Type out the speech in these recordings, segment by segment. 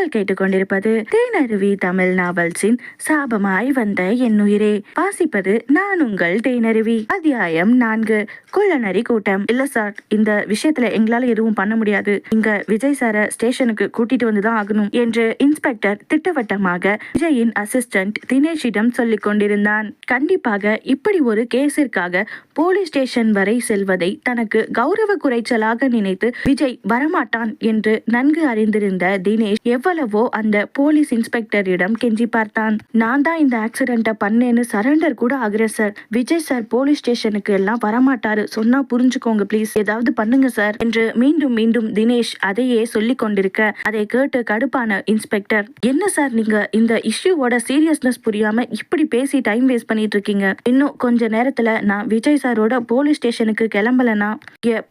நீங்கள் கேட்டுக்கொண்டிருப்பது தேனருவி தமிழ் நாவல்ஸின் சாபமாய் வந்த என் உயிரே. வாசிப்பது நான் உங்கள் தேனருவி. அத்தியாயம் நான்கு. குள்ளநரி கூட்டம். இல்ல சார் இந்த விஷயத்துல எங்களால எதுவும் பண்ண முடியாது. இங்க விஜய் சார ஸ்டேஷனுக்கு கூட்டிட்டு வந்துதான் ஆகணும் என்று இன்ஸ்பெக்டர் திட்டவட்டமாக விஜயின் அசிஸ்டன்ட் தினேஷிடம் சொல்லிக் கொண்டிருந்தான். கண்டிப்பாக இப்படி ஒரு கேஸிற்காக போலீஸ் ஸ்டேஷன் வரை செல்வதை தனக்கு கௌரவ குறைச்சலாக நினைத்து விஜய் வரமாட்டான் என்று நன்கு அறிந்திருந்த தினேஷ் எவ்வளவு அந்த போலீஸ் இன்ஸ்பெக்டரிடம் கெஞ்சி பார்த்தான். நான் தான் இந்த ஆக்சிடென்ட்டை பண்ணேன்னு சரண்டர் கூட ஆகுறேன் சார். விஜய் சார் போலீஸ் ஸ்டேஷனுக்கு எல்லாம் வரமாட்டாரு. சொன்னா புரிஞ்சுக்கோங்க ப்ளீஸ். ஏதாவது பண்ணுங்க சார் என்று மீண்டும் மீண்டும் தினேஷ் அதையே சொல்லி கொண்டிருக்க அதை கேட்டு கடுப்பான இன்ஸ்பெக்டர். என்ன சார் நீங்க இந்த இஷ்யூவோட சீரியஸ்னஸ் புரியாம இப்படி பேசி டைம் வேஸ்ட் பண்ணிட்டு இருக்கீங்க? இன்னும் கொஞ்ச நேரத்துல நான் விஜய் சாரோட போலீஸ் ஸ்டேஷனுக்கு கிளம்பலனா?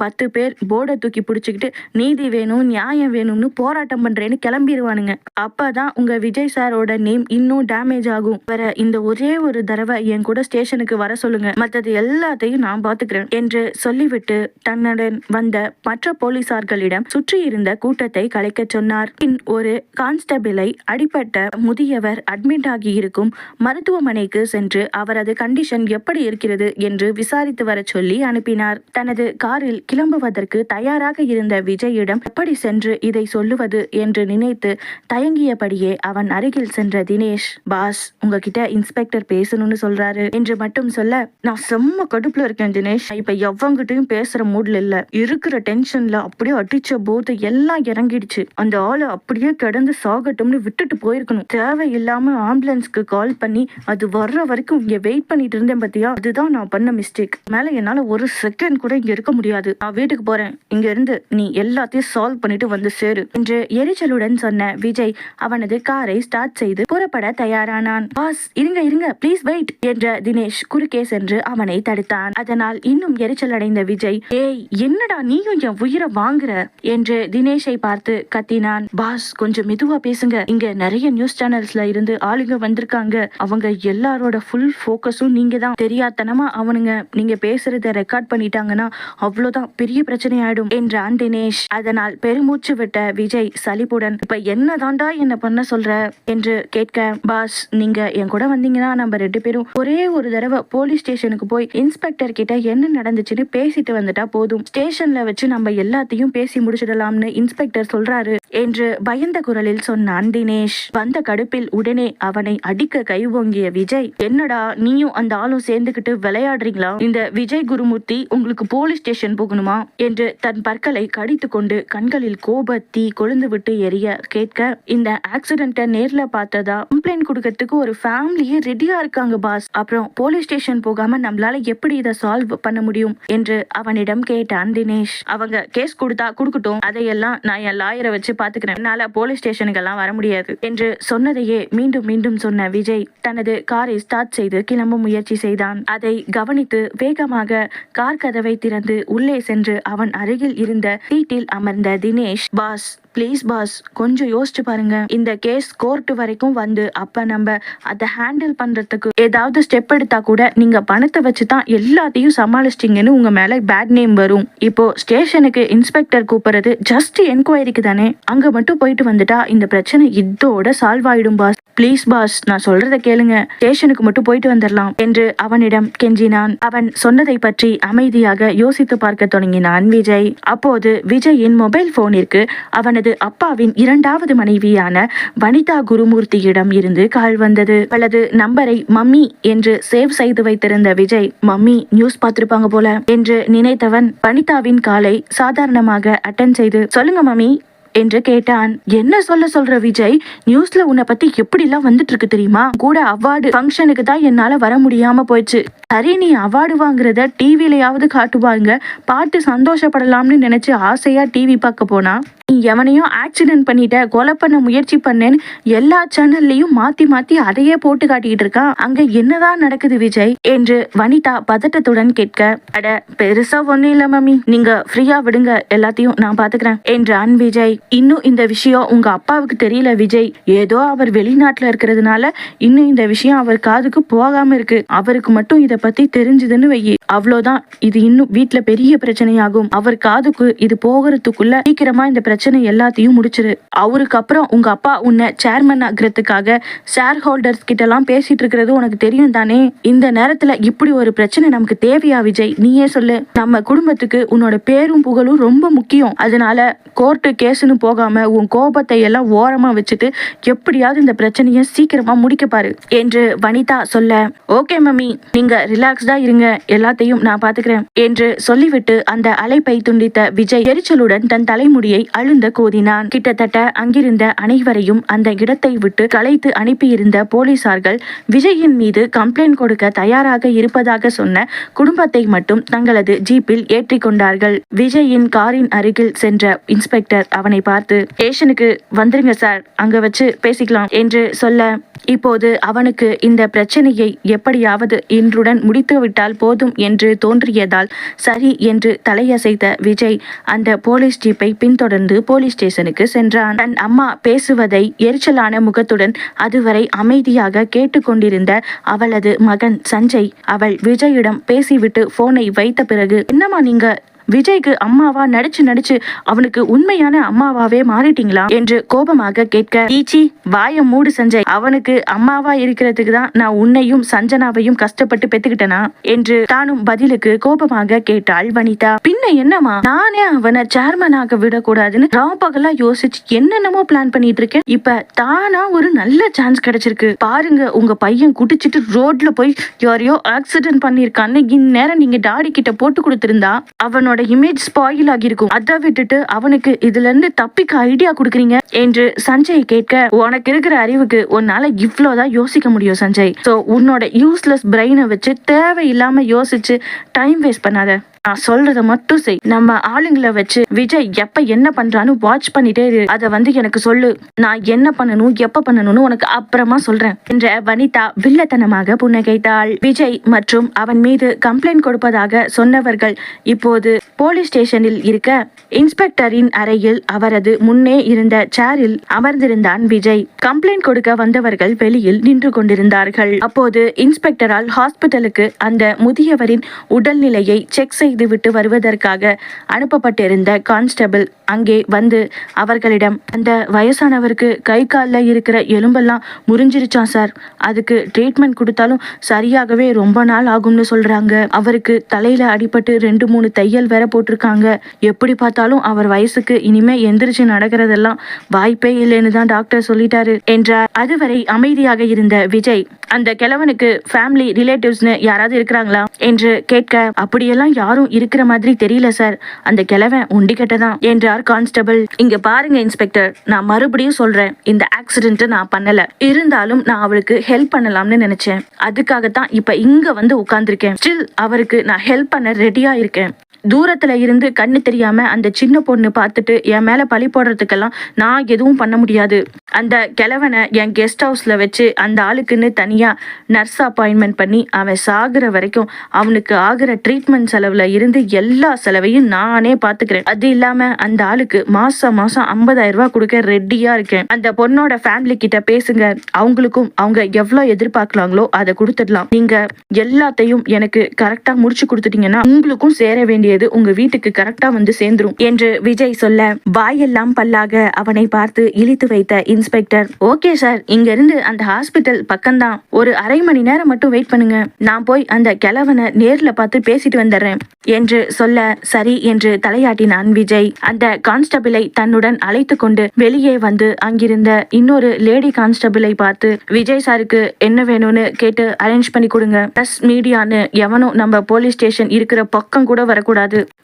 பத்து பேர் போர்டை தூக்கி பிடிச்சிக்கிட்டு நீதி வேணும் நியாயம் வேணும்னு போராட்டம் பண்றேன்னு கிளம்பி பண்ணிடுவானுங்க அப்பதான் உங்க விஜய் சாரோட நேம் இன்னும் டேமேஜ் ஆகும். வர இந்த ஒரே ஒரு தடவை என் கூட ஸ்டேஷனுக்கு வர சொல்லுங்க. மற்றது எல்லாத்தையும் நான் பாத்துக்கிறேன் என்று சொல்லிவிட்டு தன்னுடன் வந்த மற்ற போலீசார்களிடம் சுற்றி இருந்த கூட்டத்தை கலைக்கச் சொன்னார். பின் ஒரு கான்ஸ்டபிளை அடிபட்ட முதியவர் அட்மிட் ஆகி இருக்கும் மருத்துவமனைக்கு சென்று அவரது கண்டிஷன் எப்படி இருக்கிறது என்று விசாரித்து வர சொல்லி அனுப்பினார். தனது காரில் கிளம்புவதற்கு தயாராக இருந்த விஜயிடம் எப்படி சென்று இதை சொல்லுவது என்று நினைத்து தயங்கியபடியே அவன் அருகில் சென்ற தினேஷ் பாஸ் உங்ககிட்ட இன்ஸ்பெக்டர் பேசணும்னு சொல்றாரு என்று மட்டும் சொல்ல நான் செம்ம கடுப்புல இருக்கேன் தினேஷ். இப்ப எவங்கிட்டயும் பேசுற மூட்ல இல்ல. இருக்கிற டென்ஷன்ல அப்படியே அடிச்ச போது எல்லாம் இறங்கிடுச்சு. அந்த ஆளு அப்படியே கிடந்து சாகட்டும்னு விட்டுட்டு போயிருக்கணும். தேவையில்லாம ஆம்புலன்ஸ்க்கு கால் பண்ணி அது வர்ற வரைக்கும் இங்க வெயிட் பண்ணிட்டு இருந்தேன் பத்தியா? அதுதான் நான் பண்ண மிஸ்டேக் மேல என்னால ஒரு செகண்ட் கூட இங்க இருக்க முடியாது. நான் வீட்டுக்கு போறேன். இங்க இருந்து நீ எல்லாத்தையும் சால்வ் பண்ணிட்டு வந்து சேரு என்று எரிச்சலுடன் சொன்ன விஜய் அவனது காரை ஸ்டார்ட் செய்து புறப்பட தயாரானான். பாஸ் இருங்க இருங்க ப்ளீஸ் வெயிட் என்ற தினேஷ் குறுக்கே சென்று அவனை தடுத்தான். அதனால் இன்னும் எரிச்சல் அடைந்த விஜய் ஏய் என்னடா நீயும் என் உயிரை வாங்குற? என்று தினேஷை பார்த்து கத்தினான். பாஸ் கொஞ்சம் மெதுவா பேசுங்க. இங்க நிறைய நியூஸ் சேனல்ஸ்ல இருந்து ஆளுங்க வந்திருக்காங்க. அவங்க எல்லாரோட ஃபுல் ஃபோக்கஸும் நீங்க தான் தெரியாதனமா அவனுங்க நீங்க பேசுறத ரெக்கார்ட் பண்ணிட்டாங்கன்னா அவ்வளவுதான் பெரிய பிரச்சனை ஆயிடும் என்றான் தினேஷ். அதனால் பெருமூச்சு விட்ட விஜய் சலிப்புடன் இப்ப என்னதாண்டா என்ன பண்ண சொல்ற என்று கேட்க பாஸ் நீங்க என் கூட வந்தீங்கன்னா நம்ம ரெண்டு பேரும் ஒரே ஒரு தடவை போலீஸ் ஸ்டேஷனுக்கு போய் இன்ஸ்பெக்டர் கிட்ட என்ன நடந்துச்சுன்னு பேசிட்டு வந்துட்டா போதும். ஸ்டேஷன்ல வச்சு நம்ம எல்லாத்தையும் பேசி முடிச்சிடலாம்னு இன்ஸ்பெக்டர் சொல்றாரு. என்று பயந்த குரலில் சொன்னான் தினேஷ். வந்த கடுப்பில் உடனே அவனை அடிக்க கை ஓங்கிய விஜய் என்னடா நீயும் அந்த ஆளும் சேர்ந்துகிட்டு விளையாடுறீங்களா? இந்த விஜய் குருமூர்த்தி உங்களுக்கு போலீஸ் ஸ்டேஷன் போகணுமா? என்று தன் பற்களை கடித்து கொண்டு கண்களில் கோபத்தி கொழுந்து விட்டு எரிய கேட்க இந்த ஆக்சிடென்ட்டை நேர்ல பார்த்ததா? கம்ப்ளைண்ட் கொடுக்கறதுக்கு ஒரு ஃபேமிலியே ரெடியா இருக்காங்க பாஸ் அப்புறம் போலீஸ் ஸ்டேஷன் போகாம நம்மளால எப்படி இதை சால்வ் பண்ண முடியும்? என்று அவனிடம் கேட்டான் தினேஷ். அவங்க கேஸ் கொடுத்தா கொடுக்கட்டும். அதையெல்லாம் நான் என் லாயரை வச்சு பாத்துக்கிறேன். என்னால போலீஸ் ஸ்டேஷனுக்கு எல்லாம் வர முடியாது. என்று சொன்னதையே மீண்டும் மீண்டும் சொன்ன விஜய் தனது காரை ஸ்டார்ட் செய்து கிளம்ப முயற்சி செய்தான். அதை கவனித்து வேகமாக கார் கதவை திறந்து உள்ளே சென்று அவன் அருகில் இருந்த சீட்டில் அமர்ந்த தினேஷ் பாஸ் ப்ளீஸ் பாஸ் கொஞ்சம் யோசிச்சு பாருங்க. இந்த கேஸ் கோர்ட் வரைக்கும் வந்து அப்ப நம்ம அதை ஹேண்டில் பண்றதுக்கு ஏதாவது ஸ்டெப் எடுத்தா கூட நீங்க பணத்தை வச்சு தான் எல்லாத்தையும் சமாளிச்சிட்டீங்கன்னு உங்க மேல பேட் நேம் வரும். இப்போ ஸ்டேஷனுக்கு இன்ஸ்பெக்டர் கூப்பிடுறது ஜஸ்ட் என்கொயரிக்கு தானே. அங்க மட்டும் போயிட்டு வந்துட்டா இந்த பிரச்சனை இதோட சால்வ் ஆயிடும் பாஸ் ப்ளீஸ் பாஸ் நான் சொல்றத கேளுங்க. ஸ்டேஷனுக்கு மட்டும் போயிட்டு வந்துடலாம் என்று அவனிடம் கெஞ்சினான். அவன் சொன்னதை பற்றி அமைதியாக யோசித்து பார்க்க தொடங்கினான் விஜய். அப்போது விஜயின் மொபைல் போனிற்கு அவனது அப்பாவின் இரண்டாவது மனைவியான வனிதா குருமூர்த்தியிடம் இருந்து கால் வந்தது. அவளது நம்பரை மம்மி என்று சேவ் செய்து வைத்திருந்த விஜய் மம்மி நியூஸ் பார்த்திருப்பாங்க போல என்று நினைத்தவன் வனிதாவின் காலை சாதாரணமாக அட்டன் செய்து சொல்லுங்க மம்மி என்று கேட்டான். என்ன சொல்ல சொல்ற விஜய்? நியூஸ்ல உன்னை பத்தி எப்படி எல்லாம் வந்துட்டு இருக்கு தெரியுமா? கூட அவார்டு ஃபங்க்ஷனுக்கு தான் என்னால வர முடியாம போயிடுச்சு. சரி நீ அவார்டு வாங்குறத டிவிலையாவது காட்டுவாங்க. பார்த்து சந்தோஷப்படலாம்னு நினைச்சு ஆசையா டிவி பார்க்க போனா? எவனையும் ஆக்சிடென்ட் பண்ணிட்ட கொலை பண்ண முயற்சி பண்ணேன்னு எல்லா சேனல்லையும் மாத்தி மாத்தி அதையே போட்டு காட்டிட்டு இருக்கான். அங்க என்னதான் நடக்குது விஜய்? என்று வனிதா பதட்டத்துடன் கேட்க அட பெருசா ஒண்ணும் இல்ல மம்மி. நீங்க ஃப்ரீயா விடுங்க. எல்லாத்தையும் நான் பாத்துக்கிறேன். என்றான் விஜய். இன்னும் இந்த விஷயம் உங்க அப்பாவுக்கு தெரியல விஜய். ஏதோ அவர் வெளிநாட்டுல இருக்கிறதுனால இன்னும் இந்த விஷயம் அவர் காதுக்கு போகாம இருக்கு. அவருக்கு மட்டும் இத பத்தி தெரிஞ்சதுன்னு வையி. அவ்வளவுதான் இது இன்னும் வீட்டுல பெரிய பிரச்சனையாகும். அவர் காதுக்கு இது போகிறதுக்குள்ள சீக்கிரமா இந்த பிரச்சனை பிரச்சனை எல்லாத்தையும் முடிச்சிரு. அவருக்கு அப்புறம் உங்க அப்பா உன்னை சேர்மன் ஆகிறதுக்காக ஷேர் ஹோல்டர்ஸ் கிட்ட எல்லாம் பேசிட்டு இருக்கிறது உனக்கு தெரியும் தானே? இந்த நேரத்துல இப்படி ஒரு பிரச்சனை நமக்கு தேவையா விஜய்? நீயே சொல்லு. நம்ம குடும்பத்துக்கு உன்னோட பேரும் புகழும் ரொம்ப முக்கியம். அதனால கோர்ட்டு கேஸ்னு போகாம உன் கோபத்தை எல்லாம் ஓரமா வச்சுட்டு எப்படியாவது இந்த பிரச்சனையை சீக்கிரமா முடிக்கப்பாரு என்று வனிதா சொல்ல. Okay mummy. நீங்க ரிலாக்ஸ்டா இருங்க. எல்லாத்தையும் நான் பாத்துக்கிறேன் என்று சொல்லிவிட்டு அந்த அலைப்பை துண்டித்த விஜய் எரிச்சலுடன் தன் தலைமுடியை எழுந்த கோதினான். கிட்டத்தட்ட அங்கிருந்த அனைவரையும் அந்த இடத்தை விட்டு கலைத்து அனுப்பியிருந்த போலீசார்கள் விஜயின் மீது கம்ப்ளைண்ட் கொடுக்க தயாராக இருப்பதாக சொன்ன குடும்பத்தை மட்டும் தங்களது ஜீப்பில் ஏற்றிக்கொண்டார்கள் விஜயின் காரின் அருகில் சென்ற இன்ஸ்பெக்டர் அவனை பார்த்து ஸ்டேஷனுக்கு வந்துருங்க சார். அங்க வச்சு பேசிக்கலாம் என்று சொல்ல இப்போது அவனுக்கு இந்த பிரச்சனையை எப்படியாவது இன்றுடன் முடித்துவிட்டால் போதும் என்று தோன்றியதால் சரி என்று தலையசைத்த விஜய் அந்த போலீஸ் ஜீப்பை பின்தொடர்ந்து போலீஸ் ஸ்டேஷனுக்கு சென்றான். தன் அம்மா பேசுவதை எரிச்சலான முகத்துடன் அதுவரை அமைதியாக கேட்டுக்கொண்டிருந்த அவளது மகன் சஞ்சய் அவள் விஜயிடம் பேசிவிட்டு போனை வைத்த பிறகு என்னம்மா நீங்க விஜய்க்கு அம்மாவா நடிச்சு நடிச்சு அவனுக்கு உண்மையான அம்மாவாவே மாறிட்டீங்களா என்று கோபமாக கேட்க ஈச்சி வாய மூடு சஞ்சய். அவனுக்கு அம்மாவா இருக்கிறதுக்கு தான் நான் உன்னையும் சஞ்சனாவையும் கஷ்டப்பட்டு பெத்துக்கிட்டனா? என்று தானும் பதிலுக்கு கோபமாக கேட்டாள் வனிதா. பின்ன என்னமா நானே அவனை சேர்மனாக விடக்கூடாதுன்னு ராப்பகலா யோசிச்சு என்னென்னமோ பிளான் பண்ணிட்டு இருக்கேன். இப்ப தானா ஒரு நல்ல சான்ஸ் கிடைச்சிருக்கு. பாருங்க உங்க பையன் குடிச்சிட்டு ரோட்ல போய் யாரையோ ஆக்சிடென்ட் பண்ணிருக்கான்னு இந்நேரம் நீங்க டாடி கிட்ட போட்டு கொடுத்திருந்தா அவனோட இமேஜ் ஸ்பாயில் ஆகியிருக்கும். அதை விட்டுட்டு அவனுக்கு இதுல இருந்து தப்பிக்க ஐடியா கொடுக்குறீங்க என்று சஞ்சய் கேட்க உனக்கு இருக்கிற அறிவுக்கு உன்னால இவ்வளவுதான் யோசிக்க முடியும் சஞ்சய். சோ உன்னோட யூஸ்லெஸ் பிரெயினை வச்சு தேவையில்லாம யோசிச்சு டைம் வேஸ்ட் பண்ணாத. நான் சொல்றத மட்டும் செய். நம்ம ஆளுங்களை வச்சு விஜய் எப்ப என்ன பண்றான்னு வாட்ச் பண்ணிட்டே இரு. அத வந்து எனக்கு சொல்லு. நான் என்ன பண்ணணும் எப்ப பண்ணணும்னு உனக்கு அப்புறமா சொல்றேன் என்ற வனிதா வில்லத்தனமாக புன்னகைத்தாள். விஜய் மற்றும் அவன் மீது கம்ப்ளைண்ட் கொடுப்பதாக சொன்னவர்கள் இப்போது போலீஸ் ஸ்டேஷனில் இருக்க இன்ஸ்பெக்டரின் அறையில் அவரது முன்னே இருந்த சேரில் அமர்ந்திருந்தான் விஜய். கம்ப்ளைண்ட் கொடுக்க வந்தவர்கள் வெளியில் நின்று கொண்டிருந்தார்கள். அப்போது இன்ஸ்பெக்டரால் ஹாஸ்பிட்டலுக்கு அந்த முதியவரின் உடல்நிலையை செக் செய்துவிட்டு வருவதற்காக அனுப்பப்பட்டிருந்த கான்ஸ்டபிள் அங்கே வந்து அவர்களிடம் அந்த வயசானவருக்கு கை காலில் இருக்கிற எலும்பெல்லாம் முறிஞ்சிருச்சான் சார். அதுக்கு ட்ரீட்மெண்ட் கொடுத்தாலும் சரியாகவே ரொம்ப நாள் ஆகும்னு சொல்றாங்க. அவருக்கு தலையில அடிபட்டு ரெண்டு மூணு தையல் வேற போட்டிருக்காங்க. எப்படி பார்த்தாலும் அவர் வயசுக்கு இனிமே எந்திரிச்சு நடக்கிறதெல்லாம் வாய்ப்பே இல்லைன்னு தான் டாக்டர் சொல்லிட்டாரு என்றார். அதுவரை அமைதியாக இருந்த விஜய் அந்த கிழவனுக்கு ஃபேமிலி ரிலேட்டிவ்ஸ்னு யாராவது இருக்கிறாங்களா என்று கேட்க அப்படியெல்லாம் யாரும் இருக்கிற மாதிரி தெரியல சார். அந்த கிழவன் உண்டிக்கட்டதான் என்றார். என்றார் கான்ஸ்டபிள். இங்க பாருங்க இன்ஸ்பெக்டர். நான் மறுபடியும் சொல்றேன் இந்த ஆக்சிடென்ட் நான் பண்ணல. இருந்தாலும் நான் அவளுக்கு ஹெல்ப் பண்ணலாம்னு நினைச்சேன். அதுக்காகத்தான் இப்ப இங்க வந்து உட்கார்ந்துருக்கேன். ஸ்டில் அவருக்கு நான் ஹெல்ப் பண்ண ரெடியா இருக்கேன். தூரத்துல இருந்து கண்ணு தெரியாம அந்த சின்ன பொண்ணு பார்த்துட்டு என் மேல பழி போடுறதுக்கெல்லாம் நான் எதுவும் பண்ண முடியாது. அந்த கிழவனை என் கெஸ்ட் ஹவுஸ்ல வச்சு அந்த ஆளுக்குன்னு தனியா நர்ஸ் அப்பாயின்மெண்ட் பண்ணி அவன் சாகுற வரைக்கும் அவனுக்கு ஆகுற ட்ரீட்மெண்ட் செலவுல இருந்து எல்லா செலவையும் நானே பாத்துக்கிறேன் அது இல்லாம அந்த ஆளுக்கு மாசம் மாசம் ஐம்பதாயிரம் ரூபாய் கொடுக்க ரெடியா இருக்கேன். அந்த பொண்ணோட ஃபேமிலி கிட்ட பேசுங்க. அவங்களுக்கும் அவங்க எவ்வளவு எதிர்பார்க்கலாங்களோ அதை கொடுத்துடலாம். நீங்க எல்லாத்தையும் எனக்கு கரெக்டா முடிச்சு கொடுத்துட்டீங்கன்னா உங்களுக்கும் சேர வேண்டியது உங்க வீட்டுக்கு கரெக்டா வந்து சேர்ந்துரும் என்று விஜய் சொல்ல வாயெல்லாம் பல்லாக அவனை பார்த்து இழித்து வைத்த இன்ஸ்பெக்டர் ஓகே சார் இங்க இருந்து அந்த ஹாஸ்பிட்டல் பக்கம்தான். ஒரு அரை மணி நேரம் மட்டும் வெயிட் பண்ணுங்க. நான் போய் அந்த கிழவனை நேர்ல பார்த்து பேசிட்டு வந்துடுறேன் என்று சொல்ல சரி என்று தலையாட்டினான் விஜய். அந்த கான்ஸ்டபிளை தன்னுடன் அழைத்து கொண்டு வெளியே வந்து அங்கிருந்த இன்னொரு லேடி கான்ஸ்டபிளை பார்த்து விஜய் சாருக்கு என்ன வேணும்னு கேட்டு அரேஞ்ச் பண்ணி கொடுங்க. ப்ளஸ் மீடியான்னு எவனும் நம்ம போலீஸ் ஸ்டேஷன் இருக்கிற பக்கம் கூட வரக்கூடாது.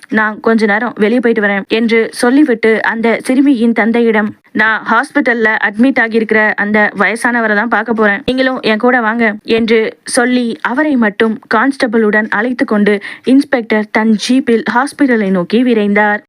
நான் கொஞ்ச நேரம் வெளியே போயிட்டு வரேன் என்று சொல்லிவிட்டு அந்த சிறுமியின் தந்தையிடம் நான் ஹாஸ்பிட்டல்ல அட்மிட் ஆகியிருக்கிற அந்த வயசானவரை தான் பார்க்க போறேன். நீங்களும் என் கூட வாங்க என்று சொல்லி அவரை மட்டும் கான்ஸ்டபிளுடன் அழைத்து கொண்டு இன்ஸ்பெக்டர் தன் ஜீப்பில் ஹாஸ்பிட்டலை நோக்கி விரைந்தார்.